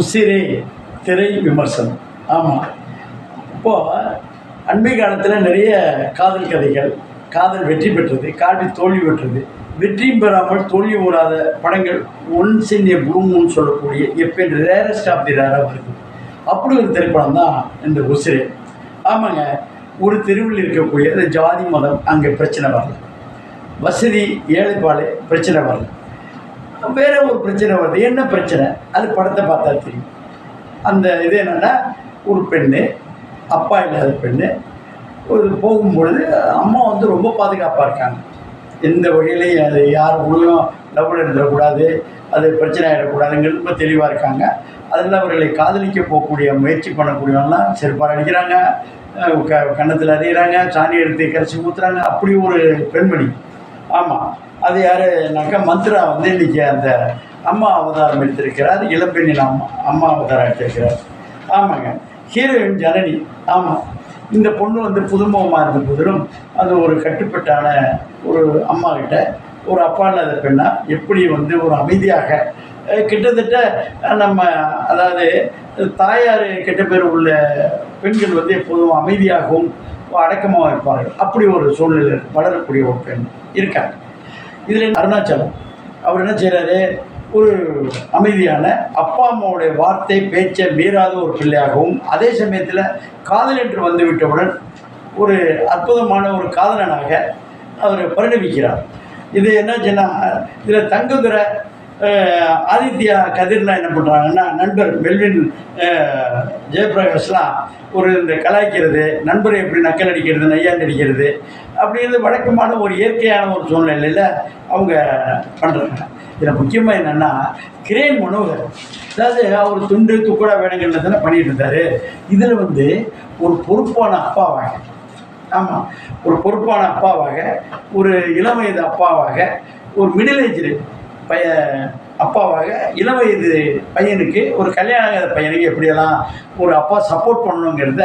உசிரே திரை விமர்சனம். ஆமாம் இப்போது அண்மை காலத்தில் நிறைய காதல் கதைகள் காதல் வெற்றி பெற்றது காதல் தோல்வி பெற்றது வெற்றியும் பெறாமல் தோல்வி உறாத படங்கள் ஒன்ஸ் இன் ஏ ப்ளூம்னு சொல்லக்கூடிய எப்போ ரேரஸ்ட் ஆஃப் தி ரேராக வருது. அப்படி ஒரு திரைப்படம் தான் இந்த உசிரே. ஆமாங்க ஒரு தெருவில் இருக்கக்கூடிய அந்த ஜாதி மதம் அங்கே பிரச்சனை வரல. வசதி ஏழைப்பாடு பிரச்சனை வரல. வேற ஒரு பிரச்சனை வருது. என்ன பிரச்சனை? அது படத்தை பார்த்தா தெரியும். அந்த இது என்னென்னா ஒரு பெண்ணு அப்பா இல்லாத பெண்ணு ஒரு போகும்பொழுது அம்மா வந்து ரொம்ப பாதுகாப்பாக இருக்காங்க. எந்த வகையிலையும் அது யார் உள்ளயும் டபுள் எடுத்துடக்கூடாது அது பிரச்சனை ஆகிடக்கூடாதுங்கிறது ரொம்ப தெளிவாக இருக்காங்க. அதில் அவர்களை காதலிக்க போகக்கூடிய முயற்சி பண்ணக்கூடியவங்களாம் செருப்பால் அடிக்கிறாங்க க கன்னத்தில் அறியிறாங்க சாணி எடுத்து கரைச்சி ஊற்றுறாங்க அப்படி ஒரு பெண்மணி. ஆமாம் அது யாருனாக்கா மந்த்ரா வந்து இன்னைக்கு அந்த அம்மா அவதாரம் எடுத்திருக்கிறார் இளம்பெண்ணின் அம்மா அம்மா அவதாரம் எடுத்திருக்கிறார். ஆமாங்க. ஹீரோயின் ஜனனி. ஆமாம் இந்த பொண்ணு வந்து புதுமுகமாக இருந்த போதிலும் அது ஒரு கட்டுப்பட்டான ஒரு அம்மா கிட்ட ஒரு அப்பா இல்லாத பெண்ணா எப்படி வந்து ஒரு அமைதியாக கிட்டத்தட்ட நம்ம அதாவது தாயார் கெட்ட பேர் உள்ள பெண்கள் வந்து எப்போதும் அமைதியாகவும் அடக்கமாக இருப்பார்கள். அப்படி ஒரு சூழ்நிலை வளரக்கூடிய ஒரு பெண் இருக்காங்க. இதில் அருணாச்சலம்? அவர் என்ன செய்கிறாரு ஒரு அமைதியான அப்பா அம்மாவுடைய வார்த்தை பேச்சை மீறாத ஒரு பிள்ளையாகவும் அதே சமயத்தில் காதல் என்று வந்து விட்டவுடன் ஒரு அற்புதமான ஒரு காதலனாக அவர் பரிணமிக்கிறார். இது என்ன சொன்னால் இதில் தங்குதுரை ஆதித்யா கதிர்லாம் என்ன பண்ணுறாங்கன்னா நண்பர் மெல்வின் ஜெயபிரகாஷ்லாம் ஒரு இந்த கலாய்க்கிறது நண்பரை எப்படி நக்கல் அடிக்கிறது நையாண்டு அடிக்கிறது அப்படிங்கிறது வழக்கமான ஒரு இயற்கையான ஒரு சூழ்நிலையில் அவங்க பண்ணுறாங்க இதில் முக்கியமாக என்னென்னா கிரேன் மனோகர் அதாவது அவர் துண்டு துக்குடா வேணுங்கிறத தானே பண்ணிகிட்டு இருந்தார். இதில் வந்து ஒரு பொறுப்பான அப்பாவாக ஆமாம் ஒரு பொறுப்பான அப்பாவாக ஒரு இளம் வயது அப்பாவாக ஒரு மிடில் ஏஜ் பைய அப்பாவாக இளம் வயது பையனுக்கு ஒரு கல்யாணம் ஆகாத பையனுக்கு எப்படியெல்லாம் ஒரு அப்பா சப்போர்ட் பண்ணணுங்கிறத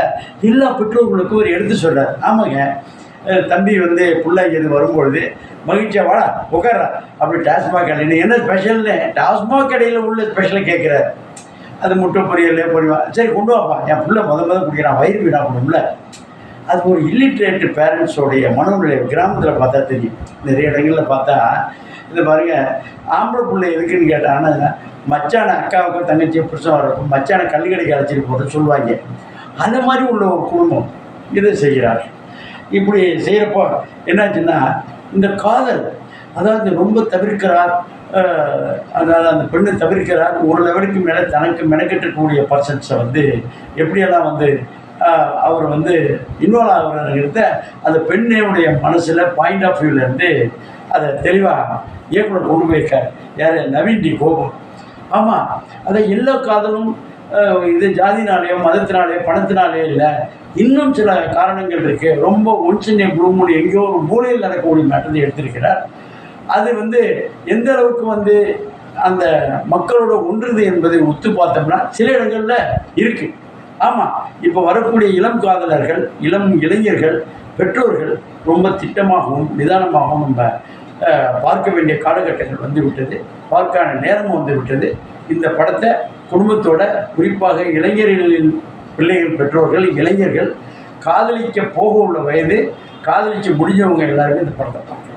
எல்லா பெற்றோர்களுக்கும் ஒரு எடுத்து சொல்கிறார் ஆமாங்க தம்பி வந்து பிள்ளைங்க இது வரும்பொழுது மகிழ்ச்சியா வாடா உட்காரா அப்படி டாஸ்மாக் கடை நீ என்ன ஸ்பெஷல்னு டாஸ்மாக் கடையில் உள்ள ஸ்பெஷலை கேட்குறாரு. அது முட்டை பொரியல் பொரிவா சரி கொண்டு வாப்பா. என் பிள்ளை முத முத குடிக்கிறான். வயிறு வீடாக போடும்ல அது ஒரு இல்லிட்ரேட்டு பேரண்ட்ஸோடைய மனநிலை கிராமத்தில் பார்த்தா தெரியும். நிறைய இடங்களில் பார்த்தா இந்த பாருங்கள் ஆம்பளை பிள்ளை எதுக்குன்னு கேட்டாங்கன்னா மச்சான அக்காவுக்கும் தங்கச்சி புருஷன் வரக்கும் மச்சான கல்லுக்கடைக்கு அழைச்சிட்டு போட்டு சொல்லுவாங்க. அந்த மாதிரி உள்ள ஒரு குடும்பம் இதை செய்கிறார். இப்படி செய்கிறப்போ என்னாச்சுன்னா இந்த காதல் அதாவது ரொம்ப தவிர்க்கிறார் அதாவது அந்த பெண்ணை தவிர்க்கிறார் ஒரு லெவலுக்கு மேலே தனக்கு மெனக்கெட்டக்கூடிய பர்சன்ஸை வந்து எப்படியெல்லாம் வந்து அவர் வந்து இன்வால்வ் ஆகுறாருங்கிறத அந்த பெண்ணுடைய மனசில் பாயிண்ட் ஆஃப் வியூலேருந்து அதை தெளிவாக இயக்குனர் கொண்டு போயிருக்கார். யார்? நவீன் டி கோபம் ஆமாம் அதை எல்லா காதலும் இது ஜாதினாலேயோ மதத்தினாலேயோ பணத்தினாலேயோ இல்லை இன்னும் சில காரணங்கள் இருக்குது ரொம்ப ஒன்சின்ன ப்ளூமுன் எங்கேயோ ஒரு மூலையில் நடக்கக்கூடிய மேட்டத்தை எடுத்திருக்கிறார். அது வந்து எந்த அளவுக்கு வந்து அந்த மக்களோட ஒன்றுது என்பதை ஒத்து பார்த்தோம்னா சில இடங்களில் இருக்குது ஆமாம் இப்போ வரக்கூடிய இளம் காதலர்கள் இளம் இளைஞர்கள் பெற்றோர்கள் ரொம்ப திட்டமாகவும் நிதானமாகவும் நம்ம பார்க்க வேண்டிய காலகட்டங்கள் வந்துவிட்டது. பார்க்கான நேரமும் வந்து விட்டது இந்த படத்தை குடும்பத்தோட குறிப்பாக இளைஞர்களின் பிள்ளைகள் பெற்றோர்கள் இளைஞர்கள் காதலிக்க போக உள்ள வயது காதலிச்சு முடிஞ்சவங்க எல்லாருமே இந்த படத்தை பார்க்கணும்.